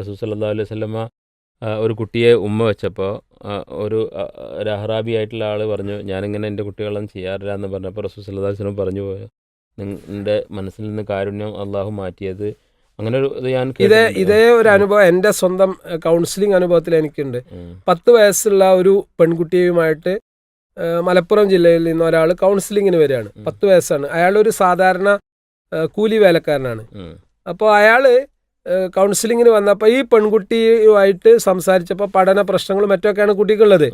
റസൂൽ സല്ലല്ലാഹു അലൈഹി വസല്ലമ ഒരു കുട്ടിയെ ഉമ്മ വെച്ചപ്പോൾ ഒരു രഹറാബി അഹ്റാബി ആയിട്ടുള്ള ആൾ പറഞ്ഞു ഞാനിങ്ങനെ എന്റെ കുട്ടികളൊന്നും ചെയ്യാറില്ല എന്ന് പറഞ്ഞപ്പോൾ റസൂൽ അലൈഹി വസല്ലം പറഞ്ഞു പോയോ? നിങ്ങളുടെ മനസ്സിൽ നിന്ന് കാരുണ്യം അള്ളാഹു മാറ്റിയത്. അങ്ങനെ ഒരു ഇത് ഞാൻ ഇതേ ഇതേ ഒരു അനുഭവം എന്റെ സ്വന്തം കൗൺസിലിംഗ് അനുഭവത്തിൽ എനിക്കുണ്ട്. പത്ത് വയസ്സുള്ള ഒരു പെൺകുട്ടിയുമായിട്ട് മലപ്പുറം ജില്ലയിൽ നിന്ന് ഒരാൾ കൗൺസിലിങ്ങിന് വരികയാണ്. പത്ത് വയസ്സാണ്. അയാളൊരു സാധാരണ ആ, കൂലി വേലക്കാരനാണ്. അപ്പോൾ അയാൾ കൗൺസിലിങ്ങിന് വന്നപ്പോൾ ഈ പെൺകുട്ടിയുമായിട്ട് സംസാരിച്ചപ്പോൾ പഠന പ്രശ്നങ്ങളും മറ്റൊക്കെയാണ് കുട്ടിക്കുള്ളത്.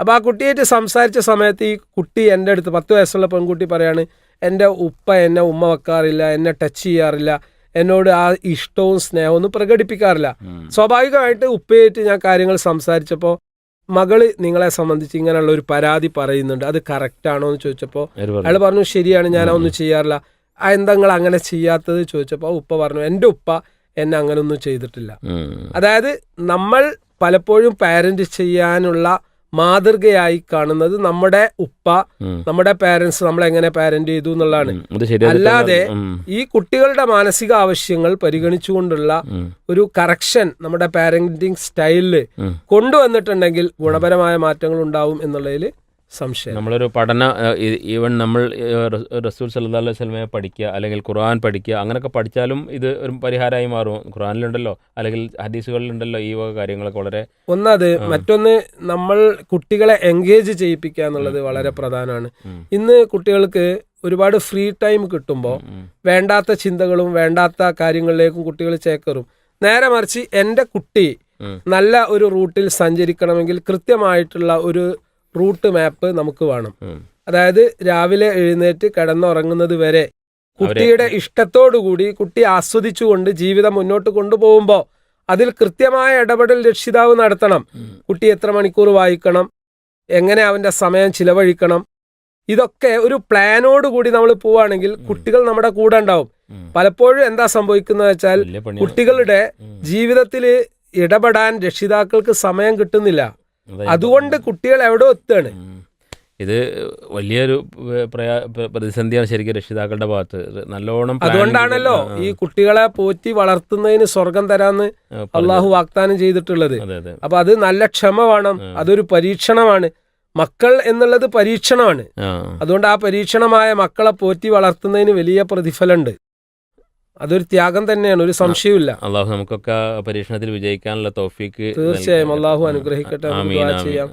അപ്പോൾ ആ കുട്ടിയായിട്ട് സംസാരിച്ച സമയത്ത് ഈ കുട്ടി എന്റെ അടുത്ത് പത്ത് വയസ്സുള്ള പെൺകുട്ടി പറയാണ് എന്റെ ഉപ്പ എന്നെ ഉമ്മ വെക്കാറില്ല എന്നെ ടച്ച് ചെയ്യാറില്ല എന്നോട് ആ ഇഷ്ടവും സ്നേഹവും ഒന്നും പ്രകടിപ്പിക്കാറില്ല. സ്വാഭാവികമായിട്ട് ഉപ്പയായിട്ട് ഞാൻ കാര്യങ്ങൾ സംസാരിച്ചപ്പോൾ മകൾ നിങ്ങളെ സംബന്ധിച്ച് ഇങ്ങനെയുള്ള ഒരു പരാതി പറയുന്നുണ്ട് അത് കറക്റ്റ് ആണോ? എന്ന് ചോദിച്ചപ്പോൾ അയാൾ പറഞ്ഞു. ശരിയാണ് ഞാൻ ഒന്നും ചെയ്യാറില്ല. ആ എന്താ അങ്ങനെ ചെയ്യാത്തത്? ചോദിച്ചപ്പോൾ ഉപ്പ പറഞ്ഞു എന്റെ ഉപ്പ എന്നെ അങ്ങനൊന്നും ചെയ്തിട്ടില്ല. അതായത് നമ്മൾ പലപ്പോഴും പാരന്റ് ചെയ്യാനുള്ള മാതൃകയായി കാണുന്നത് നമ്മുടെ ഉപ്പ നമ്മുടെ പാരന്റ്സ് നമ്മളെങ്ങനെ പാരന്റ് ചെയ്തു എന്നുള്ളതാണ്. അല്ലാതെ ഈ കുട്ടികളുടെ മാനസിക ആവശ്യങ്ങൾ പരിഗണിച്ചുകൊണ്ടുള്ള. ഒരു കറക്ഷൻ നമ്മുടെ പാരന്റിങ് സ്റ്റൈലിൽ കൊണ്ടുവന്നിട്ടുണ്ടെങ്കിൽ ഗുണപരമായ മാറ്റങ്ങൾ ഉണ്ടാവും എന്നുള്ളതിൽ സംശയം നമ്മളൊരു പഠന ഈവൻ നമ്മൾ റസൂൽ സല്ലാ അലൈഹി സ്വലമയെ പഠിക്കുക അല്ലെങ്കിൽ ഖുർആൻ പഠിക്കുക അങ്ങനെയൊക്കെ പഠിച്ചാലും ഇത് ഒരു പരിഹാരമായി മാറും. ഖുർആനിലുണ്ടല്ലോ അല്ലെങ്കിൽ ഹദീസുകളിലുണ്ടല്ലോ ഈ വക കാര്യങ്ങളൊക്കെ വളരെ ഒന്നത് മറ്റൊന്ന് നമ്മൾ കുട്ടികളെ എൻഗേജ് ചെയ്യിപ്പിക്കുക എന്നുള്ളത് വളരെ പ്രധാനമാണ്. ഇന്ന് കുട്ടികൾക്ക് ഒരുപാട് ഫ്രീ ടൈം കിട്ടുമ്പോൾ വേണ്ടാത്ത ചിന്തകളും വേണ്ടാത്ത കാര്യങ്ങളിലേക്കും കുട്ടികൾ ചേക്കറും. നേരെ മറിച്ച് എന്റെ കുട്ടി. നല്ല ഒരു റൂട്ടിൽ സഞ്ചരിക്കണമെങ്കിൽ കൃത്യമായിട്ടുള്ള ഒരു റൂട്ട് മാപ്പ് നമുക്ക് വേണം. അതായത് രാവിലെ എഴുന്നേറ്റ് കിടന്നുറങ്ങുന്നത് വരെ കുട്ടിയുടെ ഇഷ്ടത്തോടുകൂടി കുട്ടി ആസ്വദിച്ചുകൊണ്ട് ജീവിതം മുന്നോട്ട് കൊണ്ടുപോകുമ്പോൾ അതിൽ കൃത്യമായ ഇടപെടൽ രക്ഷിതാവ് നടത്തണം. കുട്ടി എത്ര മണിക്കൂർ വായിക്കണം? എങ്ങനെ അവന്റെ സമയം ചിലവഴിക്കണം? ഇതൊക്കെ ഒരു പ്ലാനോട് കൂടി നമ്മൾ പോവുകയാണെങ്കിൽ കുട്ടികൾ നമ്മുടെ കൂടെ ഉണ്ടാവും. പലപ്പോഴും എന്താ സംഭവിക്കുന്നത് വെച്ചാൽ കുട്ടികളുടെ ജീവിതത്തിൽ ഇടപെടാൻ രക്ഷിതാക്കൾക്ക് സമയം കിട്ടുന്നില്ല. അതുകൊണ്ട് കുട്ടികൾ എവിടെ എത്തുകയാണ് ഇത് വലിയൊരു പ്രയാ പ്ര- പ്രതിസന്ധിയാണ് ശരിക്കും രക്ഷിതാക്കളുടെ ഭാഗത്ത്. നല്ലോണം അതുകൊണ്ടാണല്ലോ ഈ കുട്ടികളെ പോറ്റി വളർത്തുന്നതിന് സ്വർഗം തരാന്ന് അള്ളാഹു വാഗ്ദാനം ചെയ്തിട്ടുള്ളത്. അപ്പൊ അത് നല്ല ക്ഷമ വേണം. അതൊരു പരീക്ഷണമാണ്. മക്കൾ എന്നുള്ളത് പരീക്ഷണമാണ്. അതുകൊണ്ട് ആ പരീക്ഷണമായ മക്കളെ പോറ്റി വളർത്തുന്നതിന് വലിയ പ്രതിഫലമുണ്ട്. അതൊരു ത്യാഗം തന്നെയാണ് ഒരു സംശയവുമില്ല. അള്ളാഹു നമുക്കൊക്കെ പരീക്ഷണത്തിൽ വിജയിക്കാനുള്ള തോഫിക്ക് തീർച്ചയായും അള്ളാഹു അനുഗ്രഹിക്കട്ടെ. ചെയ്യാം.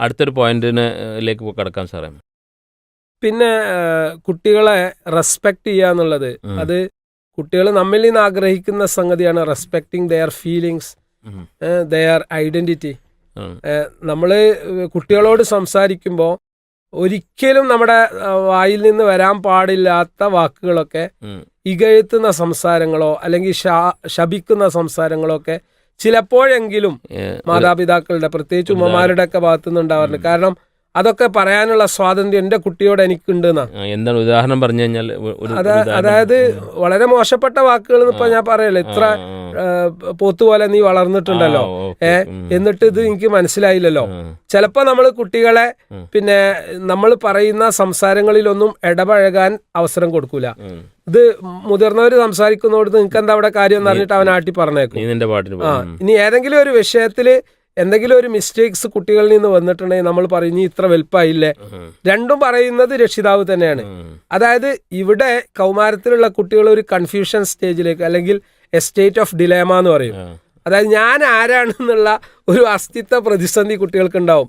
അടുത്തൊരു പോയിന്റിലേക്ക് കടക്കാം സാറേ. പിന്നെ കുട്ടികളെ റെസ്പെക്ട് ചെയ്യുക എന്നുള്ളത്. അത് കുട്ടികൾ നമ്മിൽ നിന്ന് ആഗ്രഹിക്കുന്ന സംഗതിയാണ് respecting their feelings their identity. നമ്മൾ കുട്ടികളോട് സംസാരിക്കുമ്പോൾ ഒരിക്കലും നമ്മുടെ വായിൽ നിന്ന് വരാൻ പാടില്ലാത്ത വാക്കുകളൊക്കെ. ഇകഴ്ത്തുന്ന സംസാരങ്ങളോ അല്ലെങ്കിൽ ശപിക്കുന്ന സംസാരങ്ങളോ ഒക്കെ ചിലപ്പോഴെങ്കിലും മാതാപിതാക്കളുടെ പ്രത്യേകിച്ച് ഉമ്മമാരുടെ ഒക്കെ ഭാഗത്തുനിന്ന് ഉണ്ടാവാറുണ്ട് കാരണം അതൊക്കെ പറയാനുള്ള സ്വാതന്ത്ര്യം എന്റെ കുട്ടിയോട് എനിക്കുണ്ട് എന്താണ് ഉദാഹരണം പറഞ്ഞു കഴിഞ്ഞാൽ അതായത് വളരെ മോശപ്പെട്ട വാക്കുകൾ ഇപ്പൊ ഞാൻ പറയല്ലോ? ഇത്ര പോത്തുപോലെ നീ വളർന്നിട്ടുണ്ടല്ലോ. ഏ എന്നിട്ട് ഇത് എനിക്ക് മനസ്സിലായില്ലല്ലോ. ചിലപ്പോ നമ്മൾ കുട്ടികളെ പിന്നെ നമ്മൾ പറയുന്ന സംസാരങ്ങളിലൊന്നും ഇടപഴകാൻ അവസരം കൊടുക്കൂല. ഇത് മുതിർന്നവർ സംസാരിക്കുന്നോട് നിങ്ങൾക്ക് എന്താ അവിടെ കാര്യം എന്ന് പറഞ്ഞിട്ട് അവൻ ആട്ടി പറഞ്ഞേക്കും. ഇനി ഏതെങ്കിലും ഒരു വിഷയത്തിൽ എന്തെങ്കിലും ഒരു മിസ്റ്റേക്സ് കുട്ടികളിൽ നിന്ന് വന്നിട്ടുണ്ടെങ്കിൽ നമ്മൾ പറഞ്ഞു ഇത്ര വലുപ്പമായില്ലേ. രണ്ടും പറയുന്നത് രക്ഷിതാവ് തന്നെയാണ്. അതായത് ഇവിടെ കൗമാരത്തിലുള്ള കുട്ടികൾ ഒരു കൺഫ്യൂഷൻ സ്റ്റേജിലേക്ക് അല്ലെങ്കിൽ എസ്റ്റേറ്റ് സ്റ്റേറ്റ് ഓഫ് ഡിലേമ എന്ന് പറയും. അതായത് ഞാൻ ആരാണെന്നുള്ള ഒരു അസ്തിത്വ പ്രതിസന്ധി കുട്ടികൾക്ക് ഉണ്ടാവും.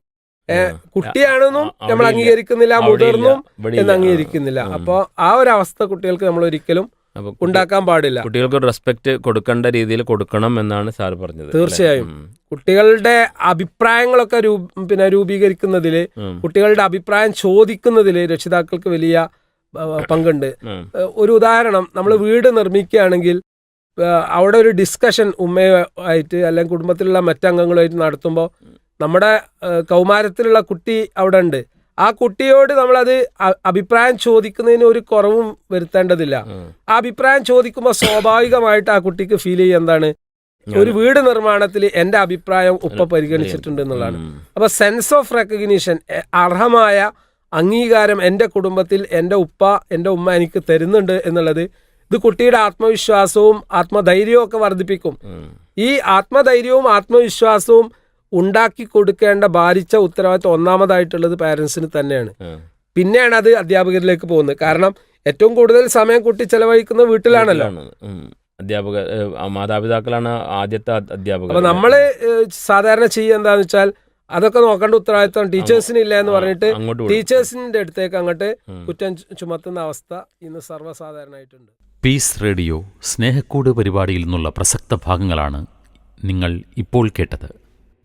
കുട്ടിയാണെന്നും നമ്മൾ അംഗീകരിക്കുന്നില്ല. മുതിർന്നും എന്ന് അംഗീകരിക്കുന്നില്ല അപ്പോൾ ആ ഒരു അവസ്ഥ കുട്ടികൾക്ക് നമ്മൾ ഒരിക്കലും അപ്പൊ കുട്ടി- ഉണ്ടാക്കാൻ പാടില്ല. കുട്ടികൾക്ക് റെസ്പെക്ട് കൊടുക്കേണ്ട രീതിയിൽ കൊടുക്കണം എന്നാണ് സാർ പറഞ്ഞത് തീർച്ചയായും. കുട്ടികളുടെ അഭിപ്രായങ്ങളൊക്കെ പിന്നെ രൂപീകരിക്കുന്നതിൽ. കുട്ടികളുടെ അഭിപ്രായം ചോദിക്കുന്നതിൽ രക്ഷിതാക്കൾക്ക് വലിയ പങ്കുണ്ട്. ഒരു ഉദാഹരണം നമ്മൾ വീട് നിർമ്മിക്കുകയാണെങ്കിൽ അവിടെ ഒരു ഡിസ്കഷൻ ഉമ്മയായിട്ട് അല്ലെങ്കിൽ കുടുംബത്തിലുള്ള മറ്റംഗങ്ങളുമായിട്ട് നടത്തുമ്പോൾ നമ്മുടെ കൗമാരത്തിലുള്ള കുട്ടി അവിടെ ഉണ്ട്. ആ കുട്ടിയോട് നമ്മളത് അഭിപ്രായം ചോദിക്കുന്നതിന് ഒരു കുറവും വരുത്തേണ്ടതില്ല. ആ അഭിപ്രായം ചോദിക്കുമ്പോൾ സ്വാഭാവികമായിട്ട് ആ കുട്ടിക്ക് ഫീൽ ചെയ്യുക എന്താണ്? ഒരു വീട് നിർമ്മാണത്തിൽ എന്റെ അഭിപ്രായം ഉപ്പ പരിഗണിച്ചിട്ടുണ്ട് എന്നുള്ളതാണ്. അപ്പോൾ അപ്പൊ സെൻസ് ഓഫ് റെക്കഗ്നീഷൻ അർഹമായ അംഗീകാരം എന്റെ കുടുംബത്തിൽ എന്റെ ഉപ്പ എന്റെ ഉമ്മ എനിക്ക് തരുന്നുണ്ട് എന്നുള്ളത് ഇത് കുട്ടിയുടെ ആത്മവിശ്വാസവും ആത്മധൈര്യവും ഒക്കെ വർദ്ധിപ്പിക്കും. ഈ ആത്മധൈര്യവും ആത്മവിശ്വാസവും ഉണ്ടാക്കി കൊടുക്കേണ്ട ബാധിച്ച ഉത്തരവാദിത്വം ഒന്നാമതായിട്ടുള്ളത് പാരൻസിന് തന്നെയാണ്. പിന്നെയാണ് അത് അധ്യാപകരിലേക്ക് പോകുന്നത്. കാരണം ഏറ്റവും കൂടുതൽ സമയം കുട്ടി ചെലവഴിക്കുന്ന വീട്ടിലാണല്ലോ. അധ്യാപക മാതാപിതാക്കളാണ് ആദ്യത്തെ അധ്യാപകർ. അപ്പൊ നമ്മൾ സാധാരണ ചെയ്യുക എന്താന്ന് വെച്ചാൽ അതൊക്കെ നോക്കേണ്ട ഉത്തരവാദിത്വം ടീച്ചേഴ്സിന് ഇല്ല എന്ന് പറഞ്ഞിട്ട് ടീച്ചേഴ്സിന്റെ അടുത്തേക്ക് അങ്ങോട്ട്. കുറ്റം ചുമത്തുന്ന അവസ്ഥ ഇന്ന് സർവസാധാരണമായിട്ടുണ്ട് പീസ് റേഡിയോ സ്നേഹക്കൂട് പരിപാടിയിൽ നിന്നുള്ള പ്രസക്ത ഭാഗങ്ങളാണ് നിങ്ങൾ ഇപ്പോൾ കേട്ടത്.